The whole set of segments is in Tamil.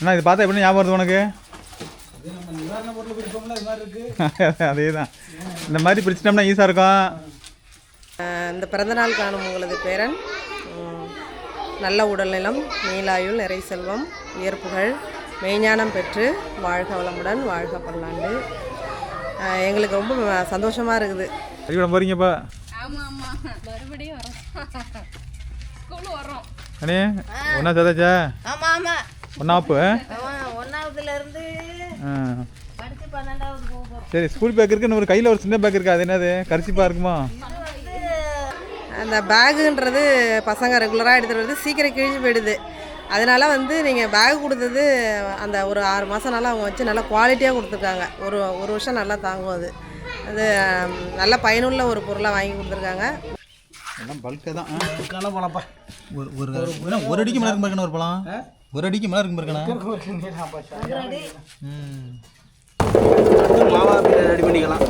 அண்ணா இது பார்த்தா எப்படி ஞாபகம் வருது உனக்கு? அது மாதிரி இருக்கு அதே தான் இந்த மாதிரி பிரிச்சிட்டோம்னா ஈஸியாக இருக்கும். இந்த பிறந்தநாள் காணும் உங்களது பேரன். நல்ல உடல்நலம் நீலாயுள் நிறை செல்வம் உயர்ப்புகள் மெய்ஞானம் பெற்று வாழ்க வளமுடன் வாழ்க பல்லாண்டு. எங்களுக்கு ரொம்ப சந்தோஷமாக இருக்குது. பள்ளிக்கூடம் போகிறீங்கப்பா மறுபடியும் வரோம். ஸ்கூல் வரோம். அண்ணே ஒன்றா சேர்த்தாச்சா? ஆமாம் ஆமாம் அவன் ஒன்றாவதுல இருந்து சரி ஸ்கூல் பேக் இருக்கு ஒரு கையில் ஒரு சின்ன பேக் இருக்கு? அது என்னது? கரிசிப்பா இருக்குமா? அந்த பேகுன்றது பசங்க ரெகுலராக எடுத்துகிட்டு வருது சீக்கிரம் கிழிஞ்சு போயிடுது. அதனால வந்து நீங்கள் பேக் கொடுத்தது அந்த ஒரு ஆறு மாதம்னால அவங்க வச்சு நல்லா குவாலிட்டியாக கொடுத்துருக்காங்க. ஒரு ஒரு வருஷம் நல்லா தாங்கும் அது. அது நல்ல பயனுள்ள ஒரு பொருளாக வாங்கி கொடுத்துருக்காங்க. எல்லாம் பல்காக தான். நல்லா ஒரு ஒரு ஒரு அடிக்கு மேலே ஒரு பழம். ஒரு அடிக்கு மேலே இருக்கு இருக்கண்ணா ம். மாவா ரெடி பண்ணிக்கலாம்.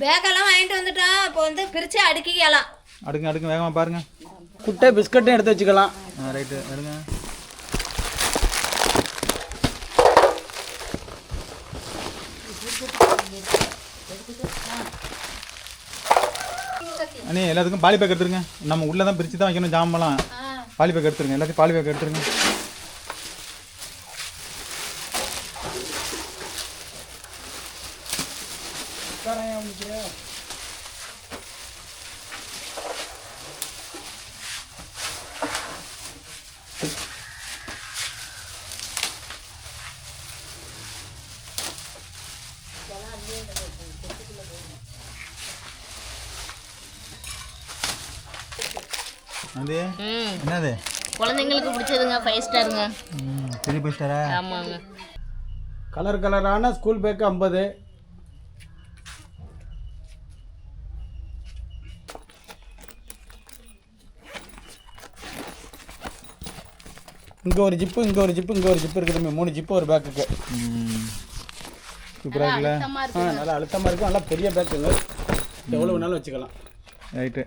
பேக்கெல்லாம் வாங்கிட்டு வந்துட்டோம் இப்போ வந்து பிரித்து அடுக்கிக்கலாம். அடுங்க அடுங்க வேகமாக பாருங்க. குட்டை பிஸ்கட்டும் எடுத்து வச்சுக்கலாம். ரைட்டு எடுங்க. அண்ணே எல்லாத்துக்கும் பாலி பேக் எடுத்துருங்க. நம்ம உள்ளே தான் பிரித்து தான் வைக்கணும் ஜாமெல்லாம் பாலி பேக் எடுத்துருங்க. எல்லாத்தையும் பாலி பேக் எடுத்துருங்க. அது? என்னது? குழந்தைங்களுக்கு பிடிச்சதுங்க ஃபைவ் ஸ்டாருங்க ம் பெரிய போயிட்டாரா ஆமாங்க. கலர் கலரான ஸ்கூல் பேக்கு ஐம்பது. இங்கே ஒரு ஜிப்பு இங்கே ஒரு ஜிப்பு இங்கே ஒரு ஜிப்பு இருக்குது மூணு ஜிப்பு ஒரு பேக்குக்கு ம். சூப்பராக இருக்குல்ல? ஆ நல்லா அழுத்தமாக இருக்கும். நல்லா பெரிய பேக்குங்க எவ்வளோ வேணாலும் வச்சுக்கலாம். ரைட்டு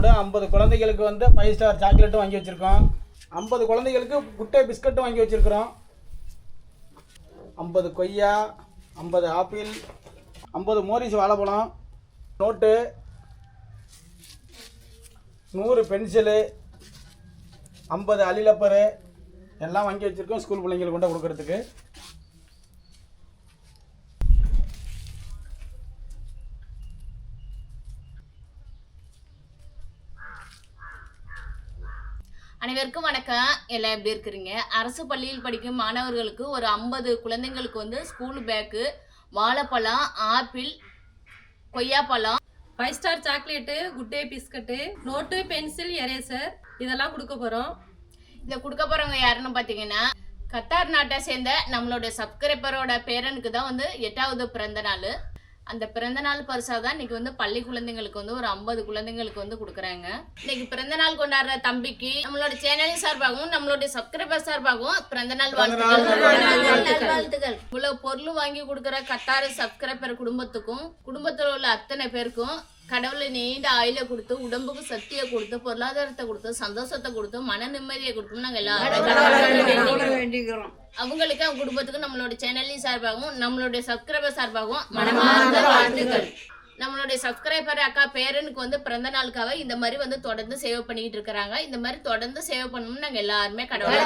கூட ஐம்பது குழந்தைகளுக்கு வந்து ஃபைவ் ஸ்டார் சாக்லேட்டும் வாங்கி வச்சுருக்கோம். ஐம்பது குழந்தைகளுக்கு குட்டை பிஸ்கட்டும் வாங்கி வச்சுருக்குறோம். ஐம்பது கொய்யா ஐம்பது ஆப்பிள் ஐம்பது மோரிஸ் வாழைப்பழம் நோட்டு நூறு பென்சிலு ஐம்பது அலிலப்பரு எல்லாம் வாங்கி வச்சுருக்கோம் ஸ்கூல் பிள்ளைங்களுக்கு கொண்டு கொடுக்குறதுக்கு. எல்லாம் எப்படி இருக்கிறீங்க? அரசு பள்ளியில் படிக்கும் மாணவர்களுக்கு ஒரு ஐம்பது குழந்தைங்களுக்கு வந்து ஸ்கூல் பேக்கு வாழைப்பழம் ஆப்பிள் கொய்யாப்பழம் five star chocolate good day biscuit note pencil eraser இதெல்லாம் கொடுக்க போகிறோம் இதை கொடுக்க போறவங்க யாருன்னு பார்த்தீங்கன்னா கத்தார் நாட்டை சேர்ந்த நம்மளோட சப்ஸ்கிரைபரோட பேரனுக்கு தான் வந்து எட்டாவது பிறந்த நாள். அந்த பிறந்த நாள் பரிசா தான் இன்னைக்கு வந்து பள்ளி குழந்தைங்களுக்கு வந்து ஒரு ஐம்பது குழந்தைங்களுக்கு வந்து கொடுக்குறாங்க. இன்னைக்கு பிறந்த நாள் கொண்டாடுற தம்பிக்கு நம்மளோட சேனலின் சார்பாகவும் நம்மளுடைய சப்ஸ்கிரைபர் சார்பாகவும் பிறந்த நாள் வாழ்த்துக்கள். வாழ்த்துக்கள். இவ்வளவு பொருள் வாங்கி கொடுக்குற கத்தார சப்ஸ்கிரைபர் குடும்பத்துக்கும் குடும்பத்தில் உள்ள அத்தனை பேருக்கும் கடவுளை நீண்ட ஆயுள கொடுத்து உடம்புக்கு சக்தியை கொடுத்து பொருளாதாரத்தை கொடுத்து சந்தோஷத்தை கொடுத்து மன நிம்மதியை கொடுத்து நாங்க எல்லாரும். அவங்களுக்கு அவங்க குடும்பத்துக்கு நம்மளோட சேனலின் சார்பாகவும் நம்மளுடைய சப்ஸ்கிரைபர் சார்பாகவும் மனமார்ந்த வாழ்த்துக்கள் நம்மளுடைய சப்ஸ்கிரைபர் அக்கா பேரனுக்கு வந்து பிறந்த நாளுக்காக இந்த மாதிரி வந்து தொடர்ந்து சேவ் பண்ணிக்கிட்டு இருக்கிறாங்க. இந்த மாதிரி தொடர்ந்து சேவ் பண்ணணும்னு நாங்க எல்லாருமே கடவுளை.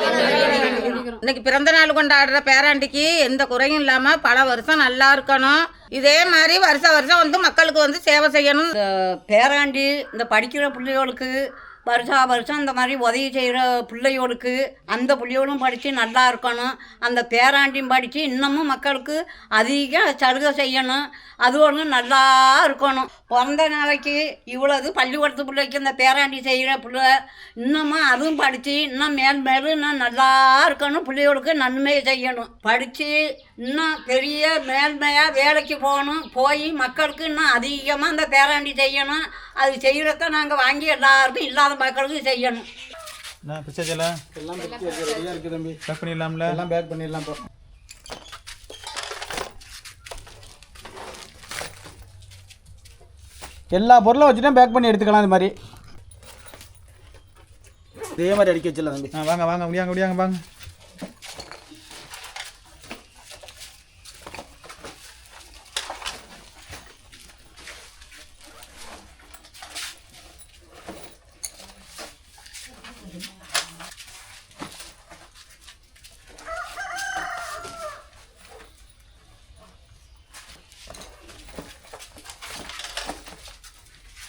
இன்னைக்கு பிறந்த நாள் கொண்டாடுற பேராண்டிக்கு எந்த குறையும் இல்லாமல் பல வருஷம் நல்லா இருக்கணும். இதே மாதிரி வருஷம் வருஷம் வந்து மக்களுக்கு வந்து சேவை செய்யணும். பேராண்டி இந்த படிக்கிற பிள்ளைகளுக்கு வருஷா வருஷம் இந்த மாதிரி உதவி செய்கிற பிள்ளைகளுக்கு அந்த பிள்ளையோடும் படித்து நல்லா இருக்கணும். அந்த பேராண்டியும் படித்து இன்னமும் மக்களுக்கு அதிக சலுகை செய்யணும். அது ஒன்று நல்லா இருக்கணும். பிறந்த நாளைக்கு இவ்வளவு பள்ளிக்கூடத்து பிள்ளைக்கு இந்த பேராண்டி செய்கிற பிள்ளை இன்னமும் அதுவும் படித்து இன்னும் மேல் மேலும் இன்னும் நல்லா இருக்கணும். பிள்ளைகளுக்கு நன்மை செய்யணும். படித்து இன்னும் பெரிய மேன்மையாக வேலைக்கு போகணும். போய் மக்களுக்கு இன்னும் அதிகமாக அந்த பேராண்டி செய்யணும். அது செய்கிறத நாங்கள் வாங்கி எல்லாருக்கும் இல்லாத மக்களுக்கும் செய்யணும். நான் பிச்சாச்சல எல்லாம் ரெடியாக இருக்குது தம்பி. பேக் பண்ணிடலாம்ல? எல்லாம் பேக் பண்ணிடலாம் இப்போ எல்லா பொருளும் வச்சுட்டா பேக் பண்ணி எடுத்துக்கலாம் இது மாதிரி. இதே மாதிரி அடிக்க வச்சிடலாம் தம்பி. ஆ வாங்க வாங்க முடியாங்க முடியாங்க வாங்க.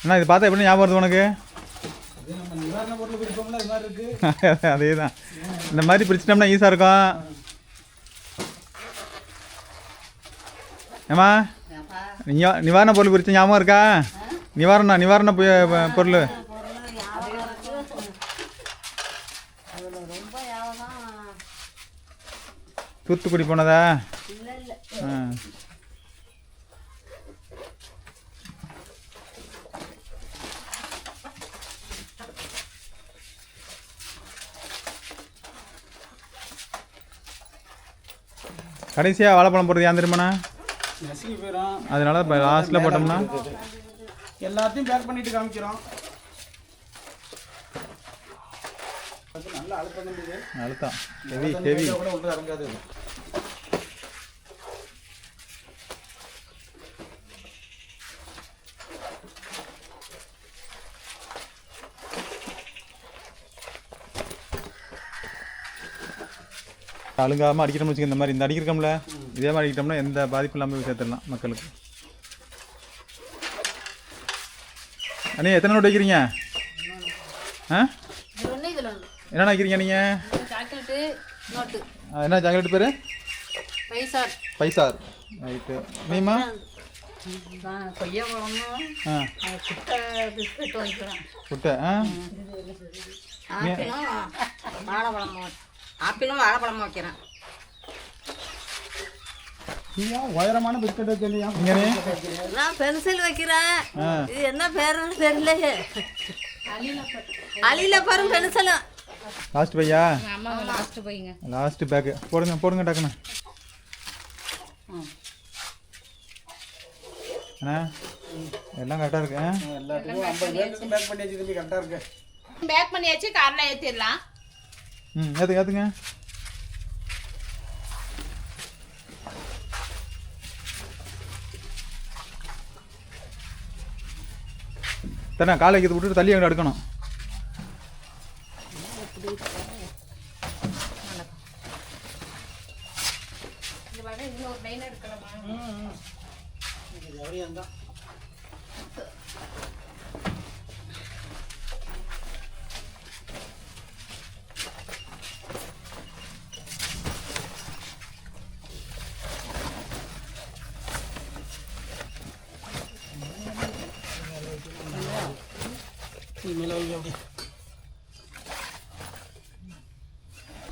அண்ணா இது பார்த்தா எப்படி ஞாபகம் வருது உனக்கு? அதே தான் இந்த மாதிரி பிரிச்சிட்டோம்னா ஈஸியாக இருக்கும். நிவா நிவாரண பொருள் பிரிச்சு ஞாபகம் இருக்கா? நிவாரண நிவாரண பொருள். தூத்துக்குடி போனதா? ஆ. கடைசியாக வாழைப்பழம் போடுறது ஏன் தெரியுமாண்ணா? போயிடும் அதனால இப்போ லாஸ்ட்டில் போட்டோம்னா? எல்லாத்தையும் பேக் பண்ணிட்டு காமிக்கிறோம். நல்லா. அழுத்தம் ஹெவி ஹெவி கூட உள்ள இறங்காது அழுங்காமல் அடிக்கிறோம்னு வச்சுக்க இந்த மாதிரி இந்த அடிக்கிறோம்ல இதே மாதிரி அடிக்கிட்டோம்னா எந்த பாதிப்பும் இல்லாமல் சேர்த்துடலாம் மக்களுக்கு. அண்ணே எத்தனை நோட்டு வைக்கிறீங்க? ஆ? என்னென்ன வைக்கிறீங்க நீங்கள் என்ன சாக்லேட் பேர்? பைசார். பைசார் ரைட்டு. நீமா கொய்யா ஆ. குட்டை புட்டை ஆ? ஆப்பிளும் வாழைப்பழமும் வைக்கிறேன். உயரமான பிஸ்கட் இங்கனே. நான் பென்சில் வைக்கிறேன். இது என்ன பேருன்னு தெரியலையே அலியில பாருங்க பென்சிலும் லாஸ்ட் பையா? அம்மா லாஸ்ட்டு போய்ங்க லாஸ்ட் பேக்கு போடுங்க போடுங்க டக்குன்னு அண்ணா எல்லாம் கரெக்டாக இருக்கு? எல்லாத்துக்கும் ஐம்பது பேருக்கு பேக் பண்ணி வச்சு தம்பி கரெக்டாக இருக்கு. பேக் பண்ணியாச்சு காரில் ஏற்றிடலாம் ம் ஏற்றுங்க ஏற்றுங்க தானே காலை வைக்கிறது விட்டுட்டு தள்ளி அங்கே எடுக்கணும்.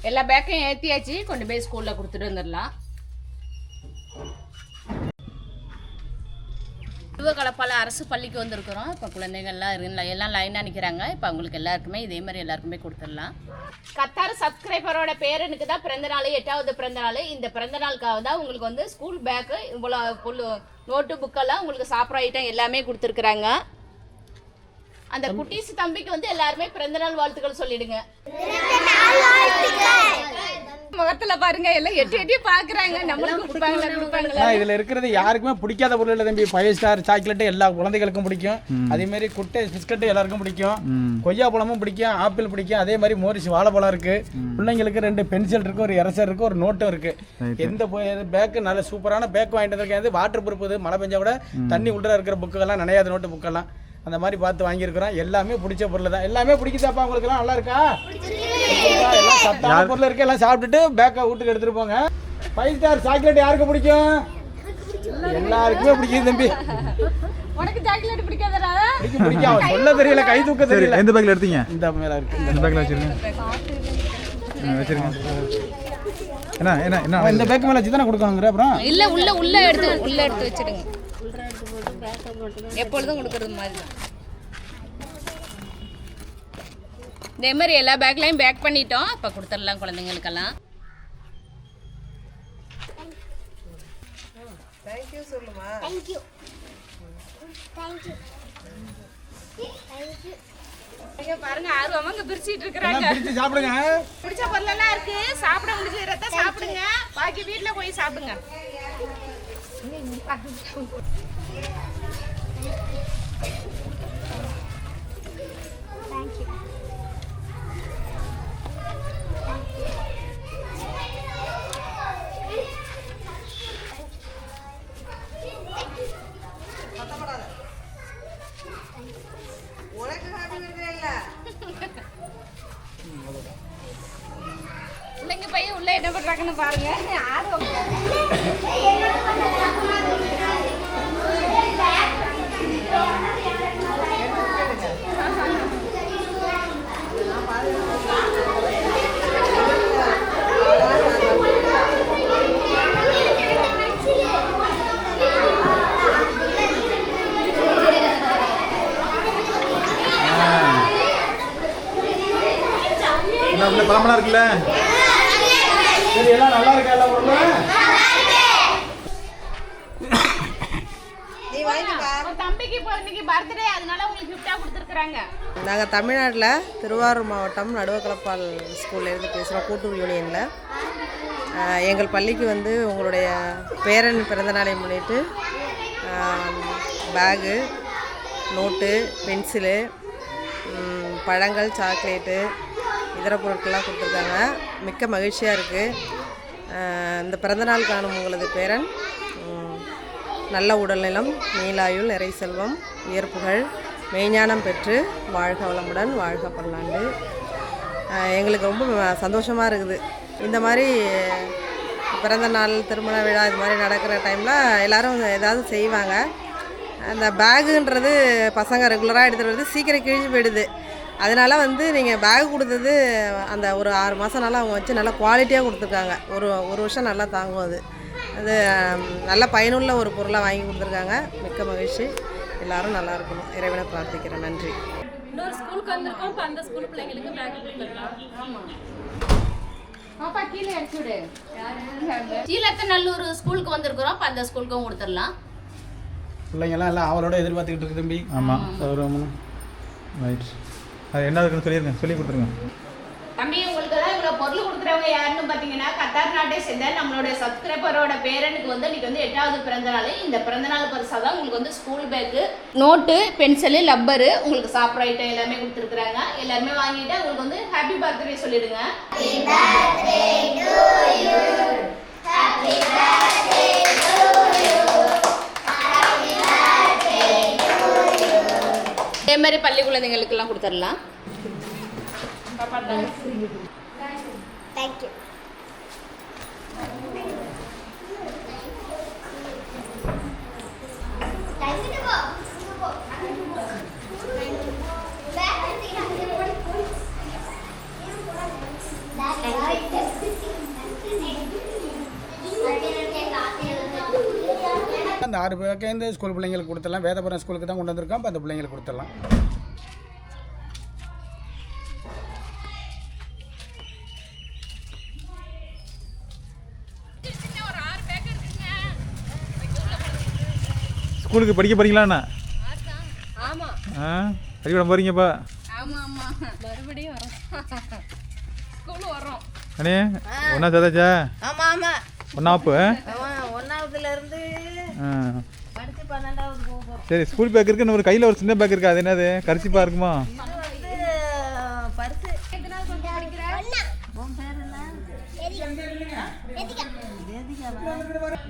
எல்லா பேக்கையும் ஏற்றியாச்சு கொண்டு போய் ஸ்கூலில் கொடுத்துட்டு வந்துடலாம் கலப்பால அரசு பள்ளிக்கு வந்திருக்கிறோம் இப்போ குழந்தைகள்லாம் இருக்கு எல்லாம் லைனாக நிற்கிறாங்க இப்போ அவங்களுக்கு எல்லாருக்குமே இதே மாதிரி எல்லாருக்குமே கொடுத்துடலாம் கத்தார் சப்ஸ்கிரைபரோட பேரனுக்கு தான் பிறந்த நாள் எட்டாவது பிறந்த நாள் இந்த பிறந்த நாளுக்காக தான் உங்களுக்கு வந்து ஸ்கூல் பேக்கு இவ்வளோ நோட்டு புக்கெல்லாம் உங்களுக்கு சாப்பிட்ற ஐட்டம் எல்லாமே கொடுத்துருக்குறாங்க அந்த குட்டீஸ் தம்பிக்கு வந்து எல்லாருமே பிறந்தநாள் வாழ்த்துக்கள் சொல்லிடுங்க. முகத்துல பாருங்க எல்லாம் எட்டி எட்டி பாக்குறாங்க. நம்மளுக்கு கொடுப்பாங்களா இதுல இருக்கிறது யாருக்குமே பிடிக்காத பொருள் இல்லை தம்பி. ஃபைவ் ஸ்டார் சாக்லேட் எல்லா குழந்தைகளுக்கும் பிடிக்கும். அதே மாதிரி குட்டை பிஸ்கட் எல்லாருக்கும் பிடிக்கும். கொய்யா பழமும் பிடிக்கும் ஆப்பிள் பிடிக்கும். அதே மாதிரி மோரிஸ் வாழைப்பழம் இருக்கு. பிள்ளைங்களுக்கு ரெண்டு பென்சில் இருக்கு ஒரு இரசர் இருக்கு ஒரு நோட்டும் இருக்கு. எந்த பேக்கு நல்ல சூப்பரான பேக் வாங்கிட்டு வந்திருக்கேன். வாட்டர் ப்ரூஃப் மழை பெஞ்சா கூட தண்ணி உள்ள இருக்கிற புக்கெல்லாம் நினையாத நோட்டு புக்கெல்லாம் அந்த மாதிரி பார்த்து வாங்கியிருக்கிறோம். எல்லாமே பிடிச்ச பொருள் தான் எல்லாமே பிடிக்குதாப்பா உங்களுக்கு எல்லாம் நல்லா இருக்கா? எல்லாம் சத்தான பொருள் இருக்கு. எல்லாம் சாப்பிட்டுட்டு பேக்கை வீட்டுக்கு எடுத்துட்டு போங்க. ஃபைவ் ஸ்டார் சாக்லேட் யாருக்கு பிடிக்கும்? எல்லாருக்குமே பிடிக்குது தம்பி. உனக்கு சாக்லேட் பிடிக்காதடா. பிடிக்கும் சொல்ல தெரியல கை தூக்க தெரியல. எந்த பேக்கில் எடுத்தீங்க? இந்த மேல இருக்கு. எந்த பேக்கில் வச்சுருங்க. வச்சிருங்க. என்ன என்ன என்ன? இந்த பேக்கு மேல வச்சு தானே கொடுக்கணுங்கிற அப்புறம்? இல்ல உள்ள உள்ள எடுத்து உள்ள எடுத்து வச்சிடுங்க. எப்பொழுதும் கொடுக்கறது மாதிரி தான். இதே மாதிரி எல்லா பேக்லையும் பேக் பண்ணிட்டோம். இப்போ கொடுத்துடலாம் குழந்தைங்களுக்கெல்லாம். தேங்க்யூ சொல்லுமா? இங்க பாருங்க ஆர்வமா இங்க பிரிச்சிட்டு இருக்காங்க எல்லாம் பிரித்து சாப்பிடுங்க? பிடிச்ச பொருளெல்லாம் இருக்கு. சாப்பிட முடிஞ்சத சாப்பிடுங்க. பாக்கி வீட்ல போய் சாப்பிடுங்க. นี่มีปันคุณ பழமெல்லாம் இருக்குல்ல? சரி எல்லாம் நல்லா இருக்கா எல்லா பொருளும் நீ வாங்கிக்கா உன் தம்பிக்கு இப்போ இன்னைக்கு பர்த்டே அதனால உங்களுக்கு கிஃப்டா கொடுத்துருக்காங்க நாங்கள் தமிழ்நாட்டில் திருவாரூர் மாவட்டம் நடுவக்கலப்பால் ஸ்கூல்லேருந்து பேசுகிறோம் கூட்டூர் யூனியனில் எங்கள் பள்ளிக்கு வந்து உங்களுடைய பேரன் பிறந்தநாளை முன்னிட்டு பேகு நோட்டு பென்சிலு பழங்கள் சாக்லேட்டு இதர பொருட்கள்லாம் கொடுத்துருக்காங்க. மிக்க மகிழ்ச்சியாக இருக்குது இந்த பிறந்தநாள் காணும் உங்களது பேரன் நல்ல உடல்நலம் நீலாயுள் இறை செல்வம் உயர்ப்புகள் மெய்ஞானம் பெற்று வாழ்க வளமுடன் வாழ்க பல்லாண்டு. எங்களுக்கு ரொம்ப சந்தோஷமாக இருக்குது. இந்த மாதிரி பிறந்த நாள் திருமண விழா இது மாதிரி நடக்கிற டைமில் எல்லோரும் ஏதாவது செய்வாங்க. அந்த பேகுன்றது பசங்க ரெகுலராக எடுத்துகிட்டு வருது. சீக்கிரம் கிழிஞ்சு போயிடுது. அதனால வந்து நீங்கள் பேக் கொடுத்தது அந்த ஒரு ஆறு மாதம் நல்லா அவங்க வச்சு நல்லா குவாலிட்டியாக கொடுத்துருக்காங்க. ஒரு ஒரு வருஷம் நல்லா தாங்கும் அது. அது நல்ல பயனுள்ள ஒரு பொருளாக வாங்கி கொடுத்துருக்காங்க. மிக்க மகிழ்ச்சி. எல்லாரும் நல்லா இருக்கணும். இறைவனை பிரார்த்திக்கிறேன். நன்றி. இன்னொரு ஸ்கூலுக்கு வந்திருக்கோம். இப்போ அந்த ஸ்கூல் பிள்ளைங்களுக்கு பேக் கொடுத்துடலாம். பாப்பா கீழே விடு. கீழத்தநல்லூர் ஸ்கூலுக்கு வந்திருக்கிறோம். அப்ப அந்த ஸ்கூலுக்கும் கொடுத்துடலாம். பிள்ளைங்கெல்லாம் எல்லாம் அவளோட எதிர்பார்த்துக்கிட்டு இருக்கு தம்பி. ஆமாம் ரைட் அது என்ன இருக்குன்னு சொல்லி கொடுத்துருங்க. தம்பி உங்களுக்கு தான் இவ்வளவு பொருள் கொடுக்குறவங்க யாருன்னு பாத்தீங்கன்னா கத்தார் நாட்டை சேர்ந்த நம்மளோட சப்ஸ்கிரைபரோட பேரனுக்கு வந்து இன்னைக்கு வந்து எட்டாவது பிறந்த நாள் இந்த பிறந்த நாள் பரிசா தான் உங்களுக்கு வந்து school bag note pencil rubber உங்களுக்கு சாப்பிட்ற ஐட்டம் எல்லாமே கொடுத்துருக்குறாங்க. எல்லாருமே வாங்கிட்டு உங்களுக்கு வந்து ஹாப்பி பர்த்டே சொல்லிடுங்க. அதே மாதிரி பள்ளி குழந்தைங்களுக்கெல்லாம் கொடுத்துடலாம். தேங்க்யூ ஆறு பேருக்கு ஸ்கூல் பிள்ளைங்களுக்கு கொடுத்துடலாம். வேதபுரம் ஸ்கூலுக்கு தான் கொண்டு வந்திருக்கோம். அப்போ அந்த பிள்ளைங்களுக்கு கொடுத்துடலாம். ஸ்கூலுக்கு படிக்க போறீங்களாண்ணா ஆமா. ஆ பள்ளிக்கூடம் போகிறீங்கப்பா ஆமா ஆமா. மறுபடியும் வரோம். ஸ்கூல் வரோம். அண்ணே ஒன்றா ஆமாம் ஒன்றாப்பு ஒன்றாவதுலேருந்து சரி ஸ்கூல் பேக் இருக்கு ஒரு கையில் ஒரு சின்ன பேக் இருக்கா? அது என்னது? கரிசிப்பா இருக்குமா?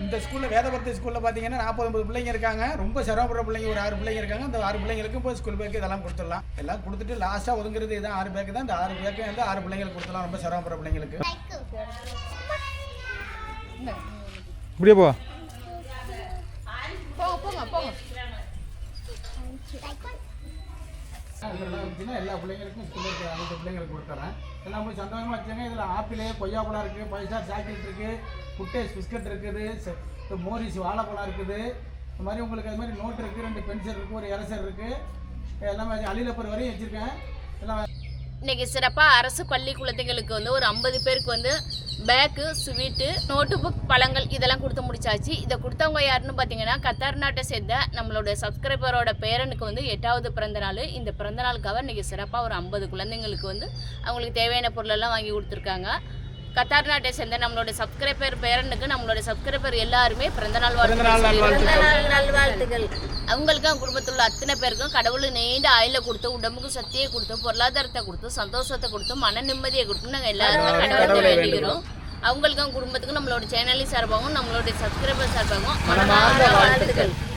இந்த ஸ்கூலில் வேதபுரத்து ஸ்கூலில் பார்த்தீங்கன்னா நாற்பது ஐம்பது பிள்ளைங்க இருக்காங்க. ரொம்ப சிரமப்படுற பிள்ளைங்க ஒரு ஆறு பிள்ளைங்க இருக்காங்க. அந்த ஆறு பிள்ளைங்களுக்கும் போய் ஸ்கூல் பேக்கு இதெல்லாம் கொடுத்துடலாம். எல்லாம் கொடுத்துட்டு லாஸ்ட்டாக ஒதுங்குறது இதான் ஆறு பேக்கு தான். இந்த ஆறு பேக்கு வந்து ஆறு பிள்ளைங்களுக்கு கொடுத்துடலாம். ரொம்ப சிரமப்படுற பிள்ளைங்களுக்கு. இப்படியே போ போங்க போங்க போங்க அப்படின்னா எல்லா பிள்ளைங்களுக்கும் ஸ்கூலில் இருக்கிற அனைத்து பிள்ளைங்களுக்கு கொடுத்துறேன். எல்லாம் போய் சந்தோஷமாக வச்சுங்க இதில் ஆப்பிள் கொய்யாப்பழம் இருக்குது பைசா சாக்லேட் இருக்குது குட்டேஸ் பிஸ்கட் இருக்குது மோரிஸ் வாழைப்பழம் இருக்குது. இந்த மாதிரி உங்களுக்கு அது மாதிரி நோட் இருக்குது ரெண்டு பென்சில் இருக்குது ஒரு இரசர் இருக்குது எல்லாமே அலிலப்பர் வரையும் வச்சுருக்கேன். இன்றைக்கி இன்னைக்கு சிறப்பாக அரசு பள்ளி குழந்தைங்களுக்கு வந்து ஒரு ஐம்பது பேருக்கு வந்து பேக்கு ஸ்வீட்டு நோட்டு புக் பழங்கள் இதெல்லாம் கொடுத்து முடிச்சாச்சு. இதை கொடுத்தவங்க யாருன்னு பார்த்தீங்கன்னா கத்தார் நாட்டை சேர்ந்த நம்மளோட சப்ஸ்கிரைபரோட பேரனுக்கு வந்து எட்டாவது பிறந்தநாள் இந்த பிறந்தநாளுக்காக இன்றைக்கி சிறப்பாக ஒரு ஐம்பது குழந்தைங்களுக்கு வந்து அவங்களுக்கு தேவையான பொருளெல்லாம் வாங்கி கொடுத்துருக்காங்க. கத்தார் நாட்டை சேர்ந்த நம்மளோட சப்ஸ்கிரைபர் பேரனுக்கு நம்மளோட சப்ஸ்கிரைபர் எல்லாருமே பிறந்தநாள் பிறந்த நாள் வாழ்த்துக்கள் நல்வாழ்த்துக்கள். அவங்களுக்கு அவங்க குடும்பத்தில் உள்ள அத்தனை பேருக்கும் கடவுள் நீண்ட ஆயில கொடுத்து உடம்புக்கு சக்தியை கொடுத்து பொருளாதாரத்தை கொடுத்து சந்தோஷத்தை கொடுத்து மன நிம்மதியை கொடுத்து நாங்கள் எல்லாருமே கடவுளை வேண்டிக்கிறோம் அவங்களுக்கு அவங்க குடும்பத்துக்கும் நம்மளோட சேனலி சார்பாகவும் நம்மளோட சப்ஸ்கிரைபர் சார்பாகவும் மனமார்ந்த வாழ்த்துக்கள்.